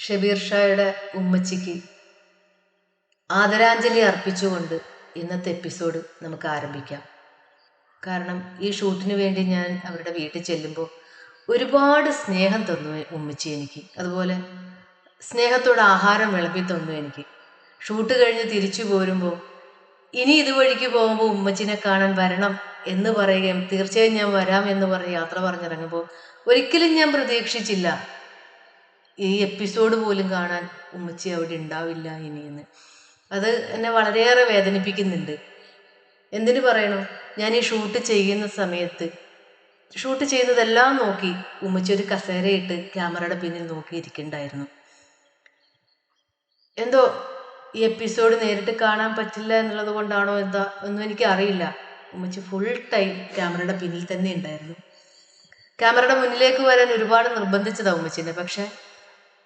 ഷബീർ ഷായുടെ ഉമ്മച്ചിക്ക് ആദരാഞ്ജലി അർപ്പിച്ചുകൊണ്ട് ഇന്നത്തെ എപ്പിസോഡ് നമുക്ക് ആരംഭിക്കാം. കാരണം ഈ ഷൂട്ടിന് വേണ്ടി ഞാൻ അവരുടെ വീട്ടിൽ ചെല്ലുമ്പോൾ ഒരുപാട് സ്നേഹം തന്നു ഉമ്മച്ചി എനിക്ക്. അതുപോലെ സ്നേഹത്തോടെ ആഹാരം വിളമ്പി തന്നു എനിക്ക്. ഷൂട്ട് കഴിഞ്ഞ് തിരിച്ചു പോരുമ്പോൾ ഇനി ഇതുവഴിക്ക് പോകുമ്പോൾ ഉമ്മച്ചിനെ കാണാൻ വരണം എന്ന് പറയുകയും തീർച്ചയായും ഞാൻ വരാം എന്ന് പറഞ്ഞ് യാത്ര പറഞ്ഞിറങ്ങുമ്പോൾ ഒരിക്കലും ഞാൻ പ്രതീക്ഷിച്ചില്ല ഈ എപ്പിസോഡ് പോലും കാണാൻ ഉമ്മച്ചി അവിടെ ഉണ്ടാവില്ല ഇനിയെന്ന്. അത് എന്നെ വളരെയേറെ വേദനിപ്പിക്കുന്നുണ്ട്. എന്തിനു പറയണു? ഞാൻ ഈ ഷൂട്ട് ചെയ്യുന്ന സമയത്ത് ഷൂട്ട് ചെയ്യുന്നതെല്ലാം നോക്കി ഉമ്മച്ചി ഒരു കസേരയിട്ട് ക്യാമറയുടെ പിന്നിൽ നോക്കിയിരിക്കുന്നുണ്ടായിരുന്നു എന്തോ ഈ എപ്പിസോഡ് നേരിട്ട് കാണാൻ പറ്റില്ല എന്നുള്ളത് കൊണ്ടാണോ എന്താ ഒന്നും എനിക്ക് അറിയില്ല ഉമ്മച്ചി ഫുൾ ടൈം ക്യാമറയുടെ പിന്നിൽ തന്നെ ഉണ്ടായിരുന്നു. ക്യാമറയുടെ മുന്നിലേക്ക് വരാൻ ഒരുപാട് നിർബന്ധിച്ചതാ ഉമ്മച്ചിനെ. പക്ഷെ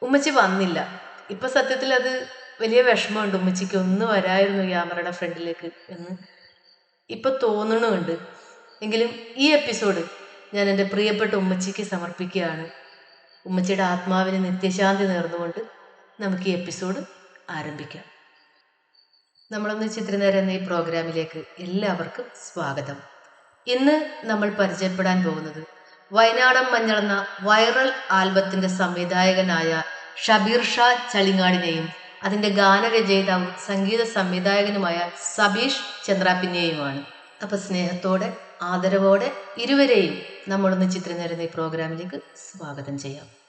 ഉമ്മച്ചി വന്നില്ല. ഇപ്പൊ സത്യത്തിൽ അത് വലിയ വിഷമമുണ്ട്. ഉമ്മച്ചിക്ക് ഒന്ന് വരായിരുന്നു ക്യാമറയുടെ ഫ്രണ്ടിലേക്ക് എന്ന് ഇപ്പൊ തോന്നണുണ്ട്. എങ്കിലും ഈ എപ്പിസോഡ് ഞാൻ എന്റെ പ്രിയപ്പെട്ട ഉമ്മച്ചിക്ക് സമർപ്പിക്കുകയാണ്. ഉമ്മച്ചിയുടെ ആത്മാവിന് നിത്യശാന്തി നേർന്നുകൊണ്ട് നമുക്ക് ഈ എപ്പിസോഡ് ആരംഭിക്കാം. നമ്മളൊന്ന് ചിത്രനേരം എന്ന ഈ പ്രോഗ്രാമിലേക്ക് എല്ലാവർക്കും സ്വാഗതം. ഇന്ന് നമ്മൾ പരിചയപ്പെടാൻ പോകുന്നത് വയനാടൻ മഞ്ഞളെന്ന വൈറൽ ആൽബത്തിന്റെ സംവിധായകനായ ഷബീർ ഷാ ചളിങ്ങാടിനെയും അതിന്റെ ഗാനരചയിതാവും സംഗീത സംവിധായകനുമായ സബീഷ് ചന്ദ്രാപ്പിനെയുമാണ്. അപ്പൊ സ്നേഹത്തോടെ ആദരവോടെ ഇരുവരെയും നമ്മളൊന്ന് ചിത്രനേരുന്ന ഈ പ്രോഗ്രാമിലേക്ക് സ്വാഗതം ചെയ്യാം.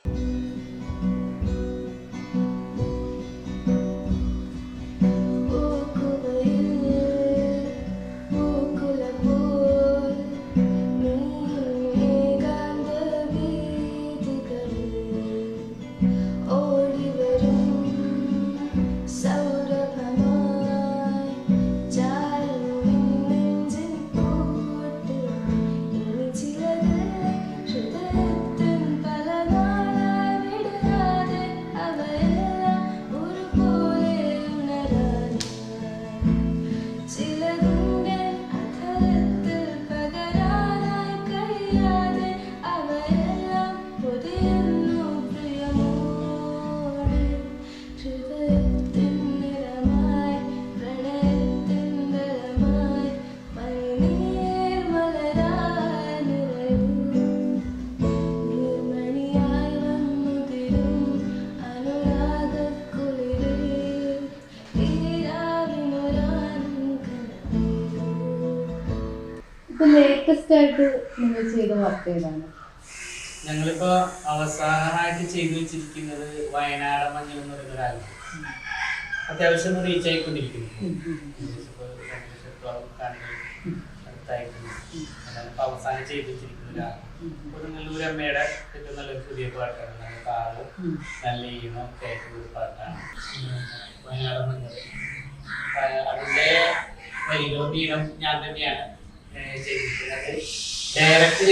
ലേറ്റസ്റ്റ് ആയിട്ട് നിങ്ങൾ ചെയ്ത വർക്ക് ഏതാണ്? ഞങ്ങളിപ്പോ അവസാനമായിട്ട് ചെയ്തു വെച്ചിരിക്കുന്നത് വയനാട് മഞ്ഞൾ എന്ന് പറയുന്ന ഒരാൾ അത്യാവശ്യം റീച്ച് ആയിക്കൊണ്ടിരിക്കുന്നു. അവസാനം ചെയ്തു വെച്ചിരിക്കുന്ന ഒരു അമ്മയുടെ ഏറ്റവും നല്ലൊരു പുതിയ പാട്ടാണ്. ആൾ നല്ല ഈണം കേൾക്കുന്ന ഒരു പാട്ടാണ്. വയനാട് മഞ്ഞൾ. അതിന്റെ വരികളും ഈണം ഞാൻ തന്നെയാണ്. ഡയറക്റ്റ്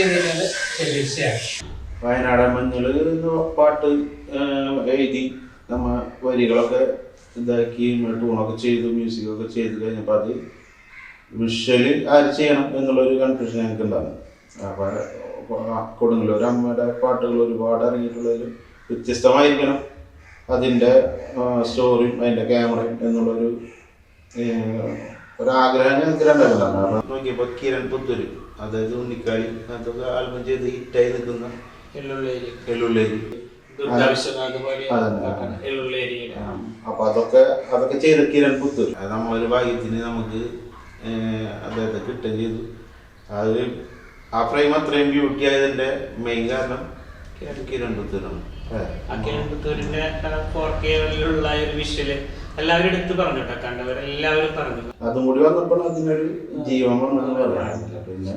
ശരീർച്ചയാണ് വയനാടൻ മഞ്ഞൾ പാട്ട് എഴുതി നമ്മ വരികളൊക്കെ ഇതാക്കി ട്യൂണൊക്കെ ചെയ്തു മ്യൂസിക്കൊക്കെ ചെയ്ത് കഴിഞ്ഞപ്പോൾ അത് വിഷ്വൽ ആര് ചെയ്യണം എന്നുള്ളൊരു കൺഫ്യൂഷൻ ഞങ്ങൾക്ക് ഉണ്ടാകുന്നു അപ്പോൾ കൊടുങ്ങല്ലൂർ അമ്മയുടെ പാട്ടുകൾ ഒരുപാട് ഇറങ്ങിയിട്ടുള്ളതിൽ വ്യത്യസ്തമായിരിക്കണം. അതിന്റെ സ്റ്റോറിയും അതിന്റെ ക്യാമറയും എന്നുള്ളൊരു ഒരാഗ്രഹം കാരണം നോക്കിയപ്പോൾ കിരൺ പുത്തൂര് അതായത് ഉണ്ണിക്കാളി അതൊക്കെ ആൽബം ചെയ്ത് ഹിറ്റായി നിൽക്കുന്ന എള്ളുള്ളേരി അപ്പൊ അതൊക്കെ അതൊക്കെ ചെയ്ത കിരൺ പുത്തൂർ അത് നമ്മളൊരു ഭാഗ്യത്തിന് നമുക്ക് അദ്ദേഹത്തെ കിട്ടുകയും ചെയ്തു. അത് ആ ഫ്രെയിം അത്രയും ബ്യൂട്ടി ആയതിന്റെ മെയിൻ കാരണം കിരൺ പുത്തൂരാണ്. ഏഹ്. അക്കിരമ്പത്തൂരിന്റെ ഫോർ കെയിലുള്ള ഒരു വിഷ്വൽ. എല്ലാവരും എടുത്ത് പറഞ്ഞു കേട്ടോ കണ്ടവരെല്ലാവരും പറഞ്ഞു. അതും കൂടി വന്നപ്പോൾ അതിനൊരു ജീവമാണെന്ന് പറയാൻ പിന്നെ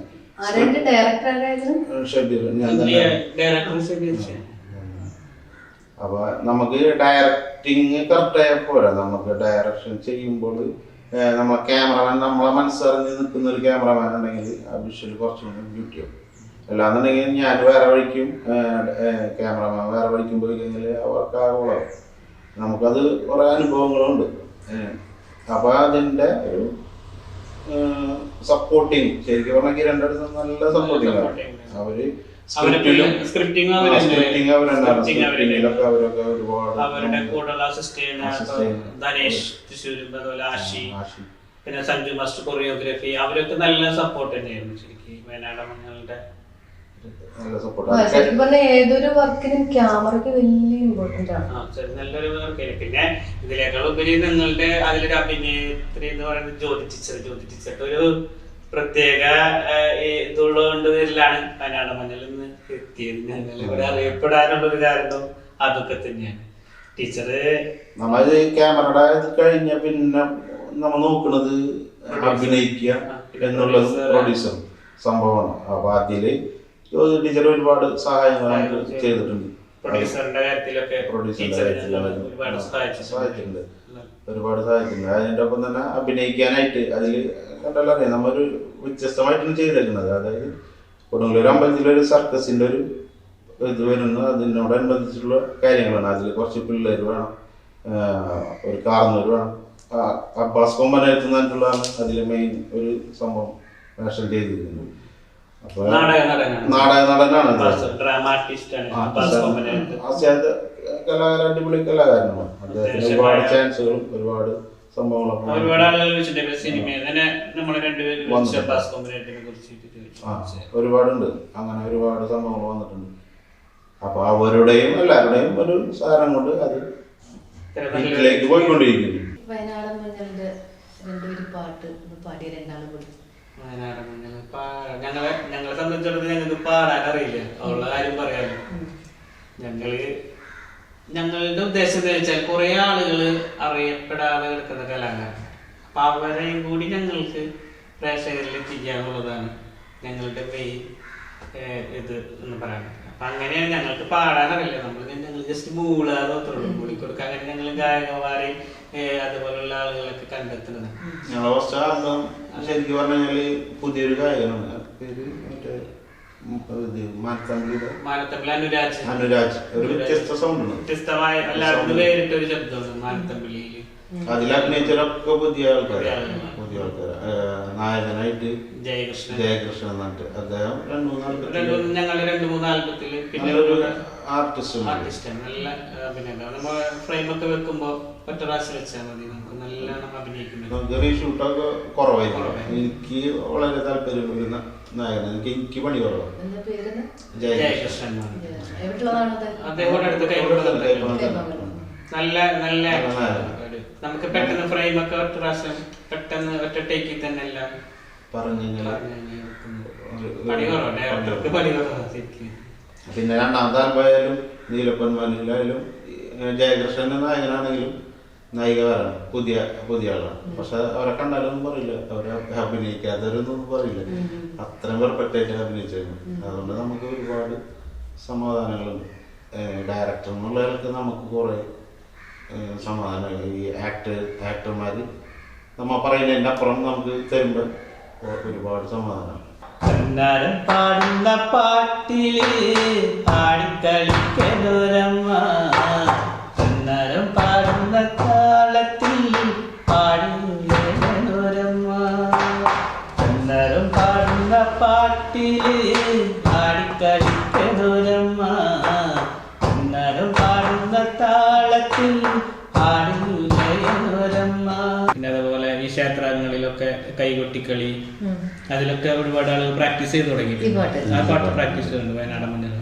അപ്പൊ നമുക്ക് ഡയറക്ടിങ് കറക്റ്റ് ആയ പോരാ. നമുക്ക് ഡയറക്ഷൻ ചെയ്യുമ്പോൾ നമ്മളെ ക്യാമറമാൻ നമ്മളെ മനസ്സറിഞ്ഞ് നിൽക്കുന്ന ഒരു ക്യാമറമാൻ ഉണ്ടെങ്കിൽ ആ വിഷ്വൽ കുറച്ചും കൂടി ബ്യൂട്ടി ആവും. അല്ലാന്നുണ്ടെങ്കിൽ ഞാൻ വേറെ വഴിക്കും ക്യാമറമാൻ വേറെ വഴിക്കും പോയി കഴിഞ്ഞാൽ അവർക്ക് ആകുളാവും നമുക്കത് കുറേ അനുഭവങ്ങളുണ്ട്. അപ്പം അതിന്റെ ഒരു സപ്പോർട്ടിങ് ശരിക്കും പറഞ്ഞാൽ രണ്ടടുത്ത് നല്ല സപ്പോർട്ടിങ്. അവർ സ്ക്രിപ്റ്റിംഗ് അവരുണ്ടായിരുന്നു അവരൊക്കെ ഒരുപാട് അവരുടെ കൂടെയുള്ള ധനേഷ് തൃശ്ശൂരും അതുപോലെ ആഷി. പിന്നെ സഞ്ജു മാസ്റ്റർ കൊറിയോഗ്രാഫി അവരൊക്കെ നല്ല സപ്പോർട്ട് തന്നെയായിരുന്നു ശരിക്കും വയനാട് മഞ്ഞളുടെ ശരിക്കും പറഞ്ഞാൽ ഏതൊരു വർക്കിനും ക്യാമറയ്ക്ക് വലിയ ഇമ്പോർട്ടന്റ് ആണ്. നല്ലൊരു വർക്കായിരുന്നു പിന്നെ ഇതിലേക്കാൾ ഉപരി നിങ്ങളുടെ അതിലൊരു അഭിനേത്രി എന്ന് പറയുന്നത് ജ്യോതി ടീച്ചർ. ജ്യോതി ടീച്ചർക്ക് ഒരു പ്രത്യേക ഈ ഇതുള്ളതുകൊണ്ട് പേരിലാണ് വയനാട് മഞ്ഞൾ നിന്ന് എത്തിയത്. ഞങ്ങൾ ഇവിടെ അറിയപ്പെടാനുള്ള ഒരു കാരണം അതൊക്കെ തന്നെയാണ്. ടീച്ചറ് നമ്മളത് ക്യാമറയുടെ ഇത് കഴിഞ്ഞ പിന്നെ നമ്മൾ നോക്കുന്നത് അഭിനയിക്കുക എന്നുള്ളത് പ്രൊഡ്യൂസർ. സംഭവമാണ്. അപ്പൊ അതിൽ ജ്യോതി ടീച്ചർ ഒരുപാട് സഹായങ്ങൾ നമുക്ക് ചെയ്തിട്ടുണ്ട്. പ്രൊഡ്യൂസറിന്റെ കാര്യത്തിലൊക്കെ ഒരുപാട് സഹായിച്ചിട്ടുണ്ട്. ഒരുപാട് സഹായിച്ചിട്ടുണ്ട്. അതിന്റെ ഒപ്പം തന്നെ അഭിനയിക്കാനായിട്ട് അതിൽ കണ്ടല്ലോ അറിയാം? നമ്മൊരു വ്യത്യസ്തമായിട്ടാണ് ചെയ്തേക്കുന്നത് അതായത് കൊടുങ്ങല്ലൂർ അമ്പലത്തിലൊരു സർക്കസിന്റെ ഒരു ഇത് വരുന്നു. അതിനോടനുബന്ധിച്ചുള്ള കാര്യങ്ങളാണ്. അതിൽ കുറച്ച് പിള്ളേർ വേണം. ഒരു കാർന്നൂർ വേണം. അബ്ബാസ് കൊമ്പനടുത്ത് നിന്നിട്ടുള്ളതാണ് അതിലെ മെയിൻ ഒരു സംഭവം വേഷം ചെയ്തിരിക്കുന്നത്. നാടക നടനാണ്. ആസ്യാദ് കലാകാരൻ അടിപൊളി കലാകാരനാണ്. അദ്ദേഹത്തിന് ഒരുപാട് ചാൻസുകളും ഒരുപാട് സംഭവങ്ങളൊക്കെ ഒരുപാട് ആളുകൾ വെച്ചിട്ടുണ്ട്. സിനിമയിൽ തന്നെ നമ്മൾ രണ്ടുപേരും വിളിച്ച വന്നിട്ടുണ്ട്. അബ്ബാസ് കൊമ്പനായിട്ടിനെ കുറിച്ചിട്ട് ആ ചോദിച്ചു ഒരുപാടുണ്ട്. അങ്ങനെ ഒരുപാട് സംഭവങ്ങൾ വന്നിട്ടുണ്ട്. അപ്പൊ അവരുടെയും എല്ലാവരുടെയും ഒരു സാധനം കൊണ്ട് അത് വീട്ടിലേക്ക് പോയിക്കൊണ്ടിരിക്കുന്നു. വയനാടൻ രണ്ടുപേരും പാട്ട് പാടിയ രണ്ടാളും കൂടി. ഞങ്ങളെ ഞങ്ങളെ സംബന്ധിച്ചിടത്തോളം ഞങ്ങൾക്ക് പാടാൻ അറിയില്ല ഉള്ള കാര്യം പറയാമല്ലോ ഞങ്ങൾ ഞങ്ങളുടെ ഉദ്ദേശം എന്താ വെച്ചാൽ കുറെ ആളുകൾ അറിയപ്പെടാതെ കിടക്കുന്ന കലാകാരൻ അപ്പൊ അവരെയും കൂടി ഞങ്ങൾക്ക് പ്രേക്ഷകരിൽ എത്തിക്കാന്നുള്ളതാണ് ഞങ്ങളുടെ മെയിൻ ഇത് എന്ന് പറയുന്നത് അപ്പൊ അങ്ങനെയാണ് ഞങ്ങൾക്ക് പാടാനറിയില്ല. നമ്മൾ ഞങ്ങൾ ജസ്റ്റ് മൂളാതെ മാത്രമേ മൂളിക്കൊടുക്ക അങ്ങനെ ഞങ്ങൾ ഗായകന്മാരെ അതുപോലുള്ള ആളുകളൊക്കെ കണ്ടെത്തുന്നത്. ഞങ്ങളെ ഫസ്റ്റ് ആൽബം ശരിക്കും പറഞ്ഞു കഴിഞ്ഞാൽ പുതിയൊരു ഗായകനാണ്. പേര് മറ്റേ മാനത്തമ്പിളി അനുരാജ്. അനുരാജ്. ഒരു വ്യത്യസ്ത സൗണ്ട് വ്യത്യസ്തമായ ശബ്ദമാണ് മാനത്തമ്പിളിയിൽ അതിൽ അഭിനയിച്ചവരൊക്കെ പുതിയ ആൾക്കാരാണ്. പുതിയ ആൾക്കാർ നായകനായിട്ട് ജയകൃഷ്ണൻ. ജയകൃഷ്ണൻ എന്നിട്ട് അദ്ദേഹം രണ്ടു മൂന്ന് രണ്ട് ആൾക്കാർ മൂന്ന് ഞങ്ങളുടെ രണ്ട് മൂന്ന് ആൽബത്തിൽ പിന്നെ നല്ലൊരു ആർട്ടിസ്റ്റ് ആർട്ടിസ്റ്റാണ് നല്ല അഭിനയം. നമ്മൾ ഫ്രെയിം ഒക്കെ വെക്കുമ്പോ ഒറ്റ പ്രാവശ്യം വെച്ചാൽ മതി. നമുക്ക് നല്ലോണം അഭിനയിക്കുന്നത് നമുക്ക് റീഷൂട്ടൊക്കെ കുറവായിരുന്നു എനിക്ക് വളരെ താല്പര്യം വരുന്ന നായകൻ എനിക്ക് എനിക്ക് പണി കുറവാണ് ജയകൃഷ്ണൻ. അദ്ദേഹം? അടുത്ത് നല്ല നല്ല നമുക്ക് പെട്ടെന്ന് ഫ്രെയിം ഒക്കെ ഒറ്റ പ്രാവശ്യം പെട്ടെന്ന് ഒറ്റ ടേക്കിൽ തന്നെ എല്ലാം പറഞ്ഞു കഴിഞ്ഞാൽ പറഞ്ഞു കഴിഞ്ഞാൽ വെക്കുന്നത്. പണി കുറവാണ് ഡയറക്ടർക്ക് പണി കുറവാണ് ശരിക്കും. പിന്നെ രണ്ടാമത്തെ പോയാലും നീലപ്പൻ മനിലായാലും ജയകൃഷ്ണൻ നായകനാണെങ്കിലും നായികമാരാണ് പുതിയ പുതിയ ആളാണ്. പക്ഷെ അവരെ കണ്ടാലൊന്നും പറയില്ല. അവരെ അഭിനയിക്കാത്തവരൊന്നും പറയില്ല. അത്രയും പെർഫെക്റ്റ് ആയിട്ട് അഭിനയിച്ചിരുന്നു അതുകൊണ്ട് നമുക്ക് ഒരുപാട് സമാധാനങ്ങളുണ്ട് ഡയറക്ടർ എന്നുള്ളവർക്ക് നമുക്ക് കുറേ സമാധാനങ്ങൾ ഈ ആക്ട് ആക്ടർമാർ നമ്മൾ പറയുന്നതിന്റെ അപ്പുറം നമുക്ക് തരുമ്പോൾ ഒരുപാട് സമാധാനം. കന്നാരം പാടുന്ന പാട്ടിൽ പാടിക്കളിക്കലൊരമ്മ കന്നാരം പാടുന്ന താളത്തിൽ പാടിയോരമ്മ കന്നാരം പാടുന്ന പാട്ടിൽ കൈകൊട്ടിക്കളി അതിലൊക്കെ ഒരുപാട് ആളുകൾ പ്രാക്ടീസ് ചെയ്ത് തുടങ്ങിയിട്ടുണ്ട്. ആ പാട്ട് പ്രാക്ടീസ് ചെയ്തിട്ടുണ്ട് വയനാട് മണ്ണിൽ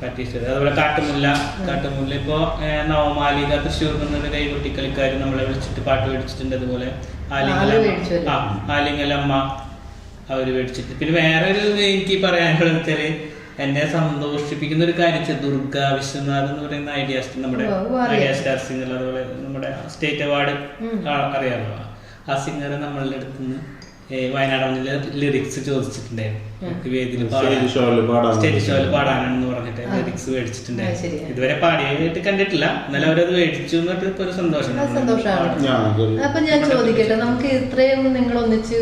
പ്രാക്ടീസ് ചെയ്ത്. അതുപോലെ കാട്ടുമുല്ല. കാട്ടുമുല്ല ഇപ്പോ നവമാലിക തൃശ്ശൂർ നിന്നൊരു കൈകൊട്ടിക്കളിക്കാർ നമ്മളെ വിളിച്ചിട്ട് പാട്ട് മേടിച്ചിട്ടുണ്ട് അതുപോലെ ആലിംഗലമ്മ. ആ മേടിച്ചിട്ട്. പിന്നെ വേറെ ഒരു എനിക്ക് പറയാനുള്ളത് വെച്ചാൽ എന്നെ സന്തോഷിപ്പിക്കുന്ന ഒരു കാര്യം വെച്ചാൽ ദുർഗ വിശ്വനാഥ് എന്ന് പറയുന്ന ഐഡിയ നമ്മുടെ ഐഡിയ സ്റ്റാർ സിംഗർ അതുപോലെ നമ്മുടെ സ്റ്റേറ്റ് അവാർഡ് അറിയാമല്ലോ. ആ സിംഗർ നമ്മളുടെ അടുത്തുനിന്ന് വയനാട് മണ്ണിലെ ലിറിക്സ് ചോദിച്ചിട്ടുണ്ടായിരുന്നു നമുക്ക് വേദിയിൽ സ്റ്റേജ് ഷോയിൽ പാടാൻ സ്റ്റേജ് ഷോയിൽ പാടാനെന്ന് പറഞ്ഞിട്ട് ലിറിക്സ് മേടിച്ചിട്ടുണ്ടായിരുന്നു ഇതുവരെ പാടിയായിട്ട് കണ്ടിട്ടില്ല. എന്നാലും അവരത് മേടിച്ചു എന്നിട്ട് ഇപ്പൊ ഒരു സന്തോഷം. സന്തോഷമാണ്. അപ്പൊ ഞാൻ ചോദിക്കട്ടെ നമുക്ക് ഇത്രയും നിങ്ങൾ ഒന്നിച്ച്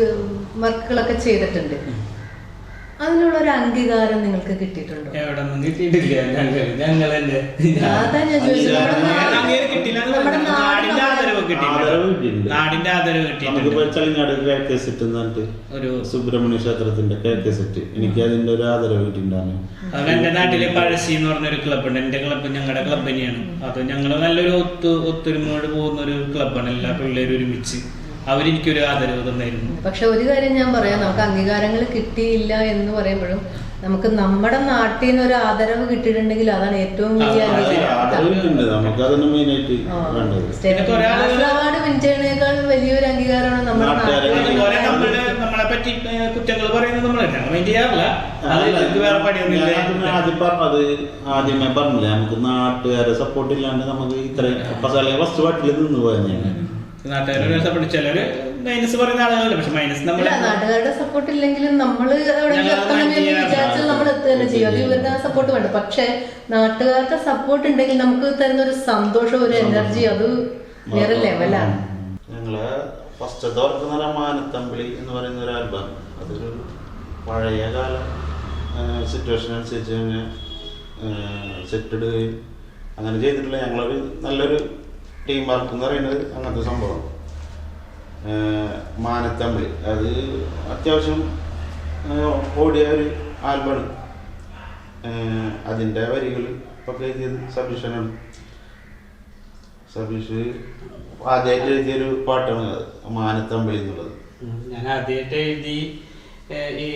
വർക്കുകളൊക്കെ ചെയ്തിട്ടുണ്ട്. അതിനുള്ള ഒരു അംഗീകാരം നിങ്ങൾക്ക് കിട്ടിയിട്ടുണ്ടോ? എവിടെ നിന്നും കിട്ടിയിട്ടില്ല. ഞങ്ങൾ അതാ ഞാൻ നാടിന്റെ ആദരവ് കിട്ടിയിട്ടുണ്ട്. നാടിന്റെ ആദരവ് കിട്ടിയിട്ടുണ്ട് ചളിങ്ങാട് സെറ്റ് ഒരു സുബ്രഹ്മണ്യ ക്ഷേത്രത്തിന്റെ കെ കെ സെറ്റ് എനിക്ക് അതിന്റെ ഒരു ആദരവ് കിട്ടിയിട്ടുണ്ടാണ്. അത് എന്റെ നാട്ടിൽ പഴശ്ശി എന്ന് പറഞ്ഞൊരു ക്ലബ്ബുണ്ട് എന്റെ ക്ലബ്ബ് ഞങ്ങളുടെ ക്ലബ് തന്നെയാണ്. അത് ഞങ്ങൾ നല്ലൊരു ഒത്തു ഒത്തൊരുമയോട് പോകുന്ന ഒരു ക്ലബ്ബാണ് എല്ലാ പിള്ളേരും ഒരുമിച്ച്. അവരെനിക്കൊരു ആദരവ് തന്നായിരുന്നു പക്ഷെ ഒരു കാര്യം ഞാൻ പറയാം നമുക്ക് അംഗീകാരങ്ങൾ കിട്ടിയില്ല എന്ന് പറയുമ്പോഴും നമുക്ക് നമ്മുടെ നാട്ടിൽ നിന്ന് ഒരു ആദരവ് കിട്ടിയിട്ടുണ്ടെങ്കിൽ അതാണ് ഏറ്റവും വലിയ അവാർഡ് വിൻചേണേക്കാൾ വലിയൊരു അംഗീകാരമാണ് നമ്മുടെ നമ്മൾ നമ്മളെ പറ്റി കുറ്റങ്ങൾ പറയുന്നത് നമ്മൾ ഞങ്ങൾ മൈൻഡ് ചെയ്യാറില്ല അത് ആദ്യമേ പറഞ്ഞില്ല നമുക്ക് നാട്ടുകാരെ സപ്പോർട്ട് ഇല്ലാണ്ട് നമുക്ക് ഇത്രയും ഫസ്റ്റ് പാട്ടിൽ നിന്ന് പോയാൽ ഞാൻ നാട്ടുകാരെ സപ്പോർട്ട് ചിലര് മൈനസ് പറയുന്ന ആളുകളല്ല പക്ഷെ മൈനസ് നമ്മൾ നാട്ടുകാരുടെ സപ്പോർട്ട് ഇല്ലെങ്കിലും നമ്മൾ വിചാരിച്ചാൽ നമ്മൾ എത്തുക തന്നെ ചെയ്യും. അത് ഇവരുടെ സപ്പോർട്ട് വേണ്ട. പക്ഷെ നാട്ടുകാരുടെ സപ്പോർട്ട് ഉണ്ടെങ്കിൽ നമുക്ക് തരുന്ന ഒരു സന്തോഷം. ഒരു എനർജി അത് വേറെ ലെവലാണ് ഞങ്ങൾ ഫസ്റ്റത്തെ വർക്ക് എന്ന് പറഞ്ഞാൽ മാനത്തമ്പിളി എന്ന് പറയുന്ന ഒരു ആൽബം അതൊരു പഴയ കാല സിറ്റുവേഷൻ അനുസരിച്ച് തന്നെ സെറ്റ് ഇടുകയും അങ്ങനെ ചെയ്തിട്ടുള്ള ഞങ്ങളൊരു നല്ലൊരു ടീം വർക്ക് എന്ന് പറയുന്നത് അങ്ങനത്തെ സംഭവം മാനത്തമ്പിൾ അത് അത്യാവശ്യം ഓടിയ ഒരു ആൽബമാണ്. അതിന്റെ വരികൾ ഒക്കെ എഴുതിയത് സബീഷനാണ് സബീഷ് ആദ്യമായിട്ട് എഴുതിയൊരു പാട്ടാണ് മാനത്തമ്പിളി എന്നുള്ളത്. ഞാൻ ആദ്യമായിട്ട് എഴുതി ഈ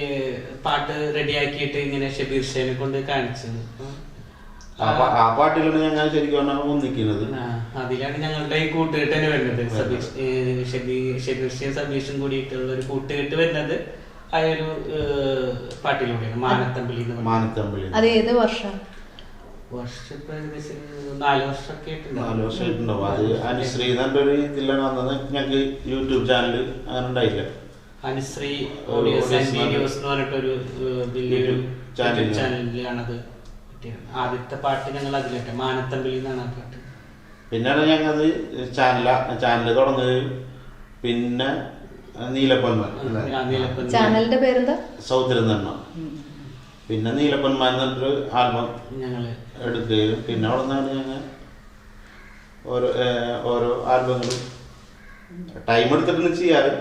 പാട്ട് റെഡിയാക്കിയിട്ട് ഇങ്ങനെ ഷബീർ ഷേനെ കൊണ്ട് കാണിച്ചു ആ ആ പാട്ടിലാണ് ഞങ്ങൾ ശരിക്കും പറഞ്ഞാൽ ഒന്നിക്കുന്നത്. അതിലാണ് ഞങ്ങളുടെ ഈ കൂട്ടുകെട്ട് തന്നെ വരുന്നത്. സബീഷ് ഏഹ്, ഷബീ സബീഷും കൂടിയിട്ടുള്ള ഒരു കൂട്ടുകെട്ട് വരുന്നത് ആ ഒരു പാട്ടിലൂടെയാണ്. മാനത്തമ്പിളി മാനത്തമ്പിളി അത് ഏത് വർഷം? വർഷമായിട്ടുണ്ടാവും. അത് അനുശ്രീ എന്നിട്ട് ഒരു ഇതിലാണ് വന്നത്. ഞങ്ങൾക്ക് യൂട്യൂബ് ചാനൽ അങ്ങനെ ഉണ്ടായില്ല. Anushree audios audios and videos എന്ന് പറഞ്ഞിട്ടൊരു ഏഹ്, വലിയൊരു ചാനൽ. ചാനലിലാണത്. ആദ്യത്തെ പാട്ട് ഞങ്ങൾ അതിലിട്ട്. മാനത്തമ്പിളി എന്നാണ് ആ പാട്ട്. പിന്നെയാണ് ഞങ്ങൾ ചാനൽ ചാനൽ തുടങ്ങുന്നത്. പിന്നെ നീലപ്പൊന്മാൻ ചാനലിന്റെ പേരെന്താ? സൗന്ദര്യം പിന്നെ നീലപ്പൊന്മാൻ എന്നൊരു ആൽബം ഞങ്ങൾ എടുക്കുകയും പിന്നെ അവിടെ നിന്നാണ് ഞങ്ങൾ ഓരോ ഓരോ ആൽബങ്ങളും ടൈം എടുത്തിട്ടാണ് ചെയ്യാറ്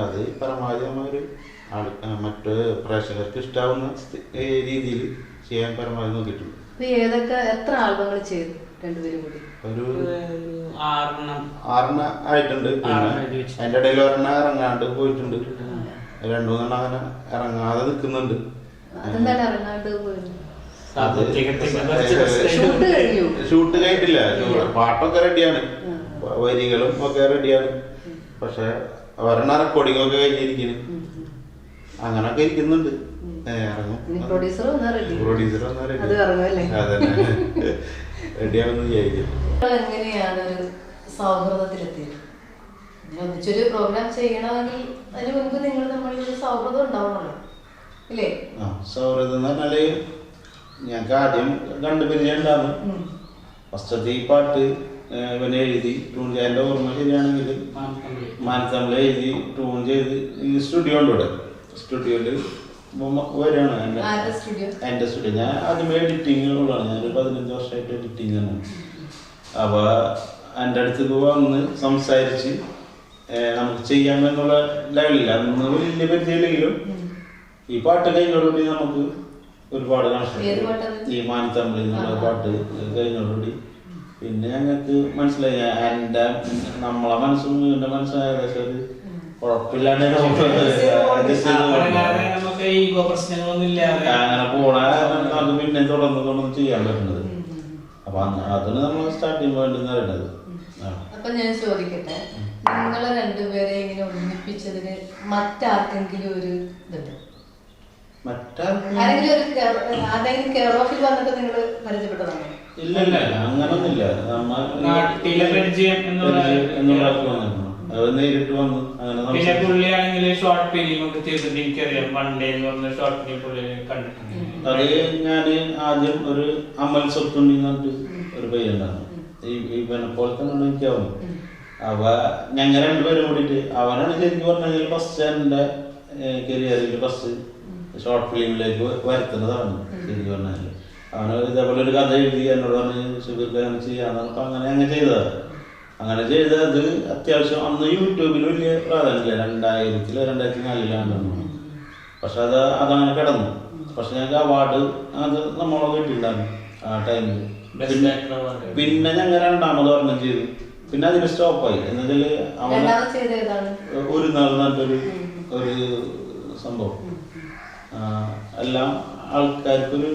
അത് പരമാവധി നമ്മൾ ഒരു ആൾ മറ്റ് പ്രേക്ഷകർക്ക് ഇഷ്ടാവുന്ന രീതിയിൽ ചെയ്യാൻ പരമാവധി നോക്കിയിട്ടുണ്ട്. ഏതൊക്കെ എത്ര ആൽബങ്ങൾ ചെയ്തു രണ്ടുപേരും കൂടി? ഒരു ഒരു ആറെണ്ണ. ആയിട്ടുണ്ട്. അതിന്റെ ഇടയിൽ ഒരെണ്ണം ഇറങ്ങാണ്ട് പോയിട്ടുണ്ട്. രണ്ടു മൂന്നെണ്ണം അങ്ങനെ ഇറങ്ങാതെ നിൽക്കുന്നുണ്ട്. ഷൂട്ട് കഴിഞ്ഞിട്ടില്ല. പാട്ടൊക്കെ റെഡിയാണ് വരികളും ഒക്കെ റെഡിയാണ് പക്ഷെ ഒരെണ്ണം റെക്കോർഡിംഗ് ഒക്കെ കഴിഞ്ഞിരിക്കുന്നു. അങ്ങനൊക്കെ ഇരിക്കുന്നുണ്ട്. പ്രൊഡ്യൂസർ പ്രൊഡ്യൂസർ എങ്ങനെയാണ് ഒരു സൗഹൃദത്തിലെത്തിയത് ഇങ്ങനെ ഒന്നിച്ചൊരു പ്രോഗ്രാം ചെയ്യണമെങ്കിൽ അതിന് മുൻപ് നിങ്ങൾ തമ്മിൽ ഒരു സൗഹൃദം ഉണ്ടാവണമല്ലോ. ഇല്ലേ? ആ സൗഹൃദം എന്ന് പറഞ്ഞാൽ ഞങ്ങൾക്ക് ആദ്യം കണ്ടുപരിചയം ഉണ്ടാവും ഫസ്റ്റത്തെ ഈ പാട്ട് ഇവനെ എഴുതി ട്യൂൺ ചെയ്യാന്റെ ഓർമ്മ ശരിയാണെങ്കിൽ. മാനത്തമ്പിള എഴുതി ട്യൂൺ ചെയ്ത് സ്റ്റുഡിയോ ഉണ്ട് ഇവിടെ. സ്റ്റുഡിയോയിൽ വരികയാണ് എന്റെ എന്റെ സ്റ്റുഡിയോ ഞാൻ ആദ്യമേ എഡിറ്റിംഗ് ഉള്ളതാണ്. ഞാനൊരു പതിനഞ്ച് വർഷമായിട്ട് എഡിറ്റിംഗ് ആണ്. അപ്പോൾ എന്റെ അടുത്ത് വന്ന് സംസാരിച്ച് നമുക്ക് ചെയ്യാമെന്നുള്ള ലെവലില്ല അന്ന് വലിയ പരിചയമില്ലെങ്കിലും ഈ പാട്ട് കഴിഞ്ഞോടുകൂടി നമുക്ക് ഒരുപാട് കണക്ഷൻ? ഈ മാനത്തമ്പിളി എന്നുള്ള പാട്ട് കഴിഞ്ഞോടുകൂടി പിന്നെ ഞങ്ങൾക്ക് മനസ്സിലായി എന്റെ എന്റെ നമ്മളെ മനസ്സും എന്റെ മനസ്സും ഏകദേശം ഒരു കുഴപ്പമില്ലാണ്ട് അങ്ങനെ പോണ അത് പിന്നെ തുടർന്ന് തുടർന്ന് ചെയ്യാൻ പറ്റുന്നത്. അപ്പൊ അതിന് നമ്മൾ സ്റ്റാർട്ട് പോയിന്റ് വേണ്ടി പറയുന്നത്. അപ്പൊ ഞാൻ ചോദിക്കട്ടെ നിങ്ങളെ രണ്ടുപേരെ ഇങ്ങനെ ഒന്നിപ്പിച്ചതിന് മറ്റാർക്കെങ്കിലും ഒരു ഇതുണ്ട്? മറ്റാർക്കും ആരെങ്കിലും ഒരു അതായത് കേരളത്തിൽ വന്നിട്ട് നിങ്ങൾ പരിചയപ്പെട്ടതാണോ? ഇല്ല ഇല്ല അങ്ങനൊന്നുമില്ല നാട്ടിലെ പരിചയം എന്നുള്ള അത് നേരിട്ട് വന്ന്. പിന്നെ. പുള്ളിയാണെങ്കിൽ ഷോർട്ട് ഫിലിം ഒക്കെ ചെയ്തിട്ട് എനിക്കറിയാം. വൺഡേ എന്ന് പറഞ്ഞ ഷോർട്ട് ഫിലിം പുള്ളി കണ്ടിട്ടുണ്ട്. അത് ഞാൻ ആദ്യം ഒരു അമൽ സ്വത്തുണ്ടി പറഞ്ഞിട്ട് ഒരു പയ്യുണ്ടായിരുന്നു ഈ ഇവനെ പോലെ തന്നെ എനിക്കാവും അവ ഞങ്ങൾ രണ്ടുപേരും കൂടിയിട്ട് അവനാണ് ശരിക്കും പറഞ്ഞാൽ ഫസ്റ്റ് എന്റെ കരിയറിൽ ഫസ്റ്റ് ഷോർട്ട് ഫിലിമിലേക്ക് വരുത്തുന്നതാണ് ശരിക്കും പറഞ്ഞാൽ അവന് ഇതേപോലെ ഒരു കഥ എഴുതി എന്നോട് പറഞ്ഞ് ഷുഗർ ചെയ്യാം പറഞ്ഞപ്പോ അങ്ങനെ അങ്ങനെ ചെയ്തതാണ്. അങ്ങനെ ചെയ്തത് അത്യാവശ്യം അന്ന് യൂട്യൂബിൽ വലിയ പ്രാധാന്യമില്ല. രണ്ടായിരത്തിലോ രണ്ടായിരത്തി നാലിലാണ് പക്ഷെ അത് അതങ്ങനെ കിടന്നു. പക്ഷെ ഞങ്ങൾക്ക് അവാർഡ് അത് നമ്മളെ കിട്ടിയിട്ടുണ്ടായിരുന്നു ആ ടൈമിൽ പിന്നെ പിന്നെ ഞങ്ങൾ രണ്ടാമത് ഒരെണ്ണം ചെയ്തു. പിന്നെ അതിന് സ്റ്റോപ്പായി എന്നുവെച്ചാൽ ഏതാണ്? ഒരു നാൾ നല്ലൊരു ഒരു സംഭവം. എല്ലാം ആൾക്കാർക്കൊരു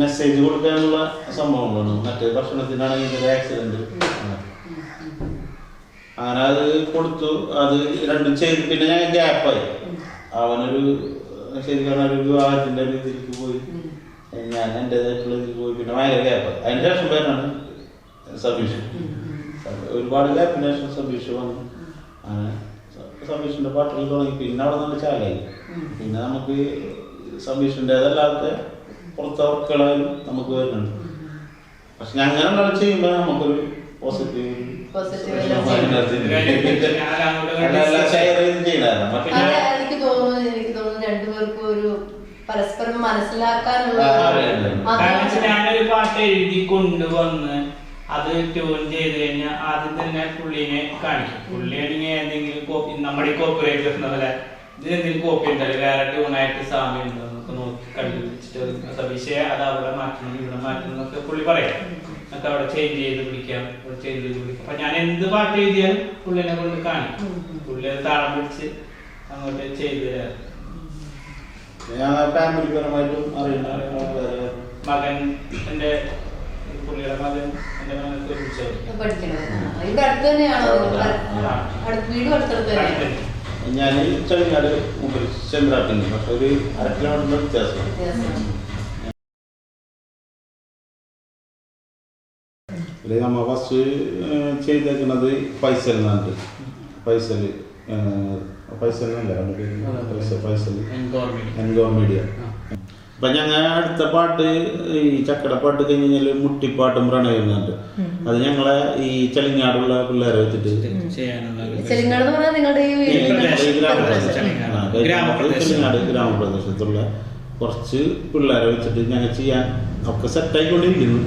മെസ്സേജ് കൊടുക്കാനുള്ള സംഭവങ്ങളാണ് മറ്റേ ഭക്ഷണത്തിനാണെങ്കിൽ ഒരു ആക്സിഡന്റ് അങ്ങനെ അത് കൊടുത്തു. അത് രണ്ടും ചെയ്ത് പിന്നെ ഞാൻ ഗ്യാപ്പായി അവനൊരു ശരിക്കും ഒരു വിവാഹത്തിന്റെ ഒരു ഇതിലേക്ക് പോയി. ഞാൻ എന്റെതായിട്ടുള്ള ഇതിൽ പോയി. പിന്നെ ഭയങ്കര ഗ്യാപ്പായി അതിന് ശേഷം പേരാണ് സബീഷ്. ഒരുപാട് ഗ്യാപ്പിന് ശേഷം സബീഷ് വന്നു. അങ്ങനെ സബീഷിന്റെ പാട്ടുകൾ തുടങ്ങി. പിന്നെ അവിടെ നല്ല ചാലായി. പിന്നെ നമുക്ക് സബീഷിന്റെതല്ലാത്ത പുറത്തെ വർക്കുകളായാലും നമുക്ക് വരുന്നുണ്ട്. പക്ഷെ ഞാൻ അങ്ങനെ നമുക്കൊരു പോസിറ്റീവ് എനിക്ക് തോന്നുന്നു എനിക്ക് തോന്നുന്നു രണ്ടുപേർക്കും ഒരു പരസ്പരം മനസ്സിലാക്കാനുള്ള അതെ. കാരണം വെച്ചാൽ ഞാനൊരു പാട്ട് എഴുതി കൊണ്ടുവന്ന് അത് ട്യൂൺ ചെയ്ത് കഴിഞ്ഞാൽ ആദ്യം തന്നെ പുള്ളിനെ കാണിക്കും. പുള്ളിയാണെങ്കിൽ ഏതെങ്കിലും നമ്മുടെ കോപ്പറേറ്റ് വരുന്ന പോലെ ഇത് എന്തെങ്കിലും കോപ്പി ഉണ്ടല്ലോ വേറെ ട്യൂണായിട്ട് സാമ്യം ഉണ്ടോ? എന്നൊക്കെ നോക്കി കണ്ടുപിടിച്ചിട്ട് സബീഷെ അത് അവിടെ മാറ്റണം ഇവിടെ മാറ്റണം എന്നൊക്കെ പുള്ളി പറയാം. നമുക്ക് അവിടെ ചേഞ്ച് ചെയ്ത് പിടിക്കാം അവിടെ ചേഞ്ച് ചെയ്ത് പിടിക്കാം. അപ്പൊ ഞാൻ എന്ത് പാട്ട് എഴുതിയാലും പുള്ളിനെ കൊണ്ട് കാണിക്കും. പുള്ളി അത് താളം പിടിച്ച് അങ്ങോട്ട് ചെയ്ത് തരാം ഞാൻ ഫാമിലി പരമായിട്ടും അറിയുന്ന മകൻ എന്റെ പുള്ളിയുടെ മകൻ എന്റെ മകനൊക്കെ ഒരുമിച്ചായിരുന്നു ഞാൻ ചെളിങ്ങാട് മുമ്പിൽ ചെമ്പ്രാട്ടിന് പക്ഷെ ഒരു അര കിലോമീറ്ററിന്റെ വ്യത്യാസം. ഇതിൽ നമ്മ ഫസ്റ്റ് ചെയ്തേക്കുന്നത് പൈസൽ എന്നാണ്. പൈസൽ പൈസൽ എന്നല്ല ഫൈസൽ ഫൈസൽ എൻഗോർ മീഡിയ അപ്പൊ ഞങ്ങൾ അടുത്ത പാട്ട് ഈ ചക്കട പാട്ട് കഴിഞ്ഞ് കഴിഞ്ഞാൽ മുട്ടിപ്പാട്ടും പ്രണയുന്നുണ്ട് അത് ഞങ്ങളെ ഈ ചെളിങ്ങാടുള്ള പിള്ളേരെ വെച്ചിട്ട്. ചെളിങ്ങാട്. ഗ്രാമപ്രദേശത്തുള്ള കുറച്ച് പിള്ളേരെ വെച്ചിട്ട് ഞങ്ങൾ ചെയ്യാൻ ഒക്കെ സെറ്റായിക്കൊണ്ടിരിക്കുന്നു